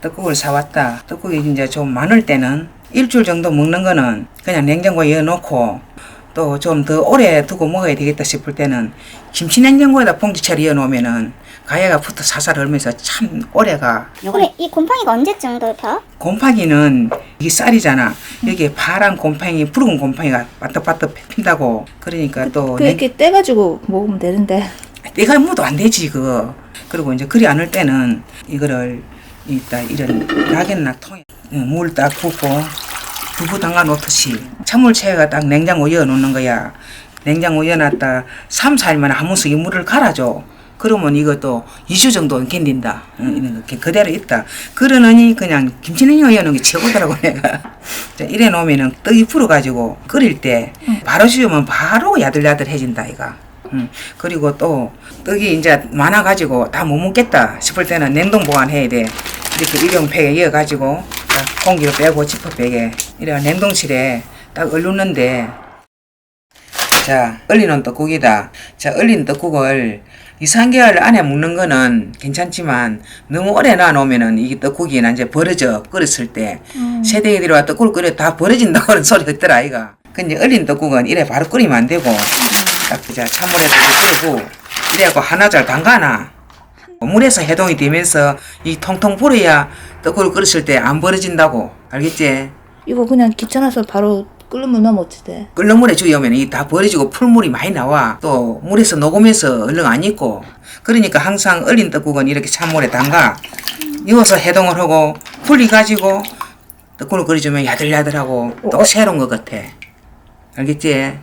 떡국을 사왔다. 떡국이 이제 좀 많을 때는 일주일 정도 먹는 거는 그냥 냉장고에 넣어놓고 또 좀 더 오래 두고 먹어야 되겠다 싶을 때는 김치 냉장고에다 봉지채로 넣어놓으면은 가야가 붙어 사살 얼면서 참 오래가 요번에 이 곰팡이가 언제 정도 펴? 곰팡이는 이게 쌀이잖아. 여기에 파란 곰팡이, 붉은 곰팡이가 바떡바떡 핀다고. 그러니까 또 그 냉- 이렇게 떼가지고 먹으면 되는데. 때가 묻어도 안 되지 그거. 그리고 이제 그리 않을 때는 이거를 이따 이런 락앤락 통에 물 딱 붓고 두부 담가 놓듯이 찬물채가 딱 냉장고 이어 놓는 거야. 냉장고 이어놨다 3, 4일만에 한 번씩 이 물을 갈아줘. 그러면 이것도 2주 정도는 견딘다. 응, 이런 거 그대로 있다. 그러느니 그냥 김치냉장고 이어놓은 게 최고더라고 내가. 자, 이래 놓으면은 떡이 불어가지고 끓일 때 바로 씌우면 바로 야들야들해진다 이가. 음, 그리고 또 떡이 이제 많아가지고 다 못 먹겠다 싶을 때는 냉동 보관해야 돼. 이렇게 일용팩에 이어가지고 딱 공기를 빼고 지퍼백에 이래 냉동실에 딱 얼루는데. 자 얼리는 떡국이다. 자 얼린 떡국을 2, 3개월 안에 먹는 거는 괜찮지만 너무 오래 놔놓으면은 이 떡국이 이제 벌어져 끓였을 때. 세대에 들어와 떡국을 끓여 다 벌어진다고 그런 소리가 있더라 아이가. 근데 얼린 떡국은 이래 바로 끓이면 안 되고. 딱 그자 찬물에서 끓이고. 이래갖고 하나 잘 담가놔. 물에서 해동이 되면서 이 통통 불어야 떡국을 끓였을 때 안 벌어진다고 알겠지? 이거 그냥 귀찮아서 바로 넣으면 어찌 돼? 끓는 물에 이다 버려지고 풀물이 많이 나와. 또 물에서 녹으면서 얼른 안 익고. 그러니까 항상 얼린 떡국은 이렇게 찬물에 담가 이어서 해동을 하고 풀리 가지고 떡국을 끓여주면 야들야들하고 또 새로운 것 같아. 알겠지?